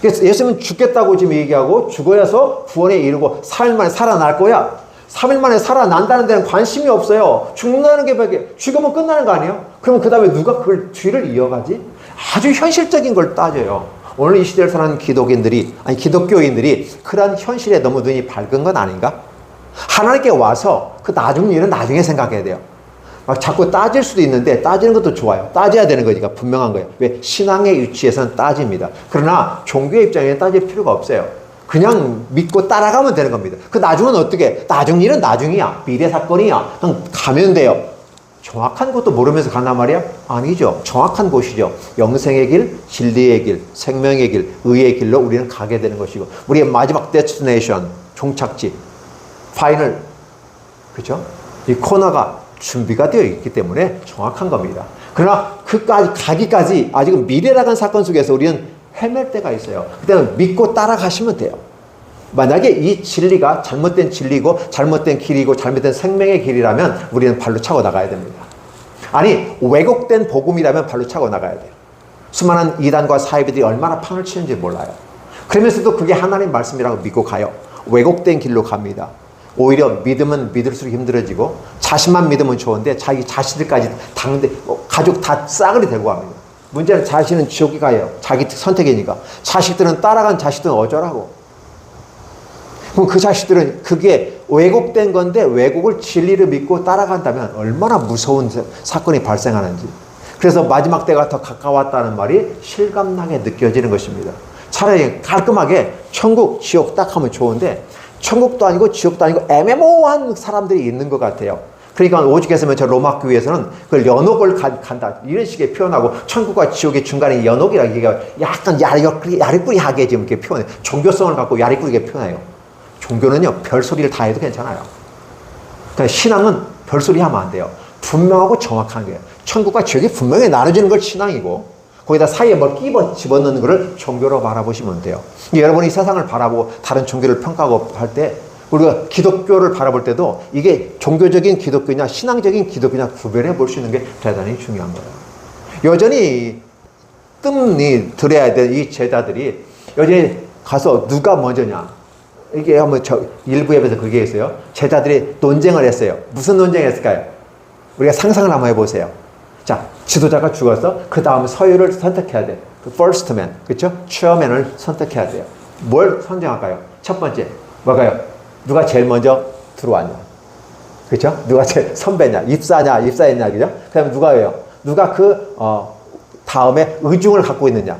그래서 예수님은 죽겠다고 지금 얘기하고 죽어야서 구원에 이르고 3일 만에 살아날 거야. 3일 만에 살아난다는 데는 관심이 없어요. 죽는다는 게 밖에 죽으면 끝나는 거 아니에요? 그러면 그 다음에 누가 그걸 뒤를 이어가지? 아주 현실적인 걸 따져요. 오늘 이 시대를 사는 기독인들이 아니 기독교인들이 그러한 현실에 너무 눈이 밝은 건 아닌가? 하나님께 와서 그 나중 일은 나중에 생각해야 돼요. 막 자꾸 따질 수도 있는데 따지는 것도 좋아요. 따져야 되는 거니까 분명한 거예요. 왜? 신앙의 위치에서는 따집니다. 그러나 종교의 입장에는 따질 필요가 없어요. 그냥 믿고 따라가면 되는 겁니다. 그 나중은 어떻게? 나중 일은 나중이야. 미래 사건이야. 그냥 가면 돼요. 정확한 것도 모르면서 간단 말이야? 아니죠. 정확한 곳이죠. 영생의 길, 진리의 길, 생명의 길, 의의 길로 우리는 가게 되는 것이고 우리의 마지막 데스티네이션, 종착지, 파이널, 그죠? 이 코너가 준비가 되어 있기 때문에 정확한 겁니다. 그러나 그까지 가기까지 아직은 미래라는 사건 속에서 우리는 헤맬 때가 있어요. 그때는 믿고 따라가시면 돼요. 만약에 이 진리가 잘못된 진리고 잘못된 길이고 잘못된 생명의 길이라면 우리는 발로 차고 나가야 됩니다. 아니 왜곡된 복음이라면 발로 차고 나가야 돼요. 수많은 이단과 사이비들이 얼마나 판을 치는지 몰라요. 그러면서도 그게 하나님 말씀이라고 믿고 가요. 왜곡된 길로 갑니다. 오히려 믿으면 믿을수록 힘들어지고 자신만 믿으면 좋은데 자기 자식들까지 당대 뭐 가족 다 싸그리 되고 갑니다. 문제는 자신은 지옥에 가요. 자기 선택이니까. 자식들은 따라간 자식들은 어쩌라고. 그럼 그 자식들은 그게 왜곡된 건데 왜곡을 진리를 믿고 따라간다면 얼마나 무서운 사건이 발생하는지. 그래서 마지막 때가 더 가까웠다는 말이 실감나게 느껴지는 것입니다. 차라리 깔끔하게 천국, 지옥 딱 하면 좋은데 천국도 아니고 지옥도 아니고 애매모호한 사람들이 있는 것 같아요. 그러니까 오죽했으면 저 로마 교회에서는 그 연옥을 간, 간다 이런 식의 표현하고 천국과 지옥의 중간에 연옥이라고 얘기가 약간 야리꾸리, 야리꾸리하게 지금 이렇게 표현해 종교성을 갖고 야리꾸리게 표현해요. 종교는요 별소리를 다 해도 괜찮아요. 그러니까 신앙은 별소리 하면 안 돼요. 분명하고 정확한 거예요. 천국과 지옥이 분명히 나눠지는 걸 신앙이고 거기다 사이에 뭘 끼워 집어넣는 것을 종교로 바라보시면 돼요. 여러분이 세상을 바라보고 다른 종교를 평가하고 할 때 우리가 기독교를 바라볼 때도 이게 종교적인 기독교냐 신앙적인 기독교냐 구별해 볼 수 있는 게 대단히 중요한 거예요. 여전히 뜸이 들어야 될 이 제자들이 여전히 가서 누가 먼저냐 이게 한번 저 일부 예배에서 그게 있어요. 제자들이 논쟁을 했어요. 무슨 논쟁을 했을까요? 우리가 상상을 한번 해보세요. 자, 지도자가 죽어서 그 다음 서유를 선택해야 돼. 그 first man, 그렇죠? chairman을 선택해야 돼요. 뭘 선정할까요? 첫 번째, 뭐가요? 누가 제일 먼저 들어왔냐? 그렇죠? 누가 제일 선배냐? 입사냐? 입사했냐? 그죠? 그다음에 누가예요? 누가 그 어, 다음에 의중을 갖고 있느냐?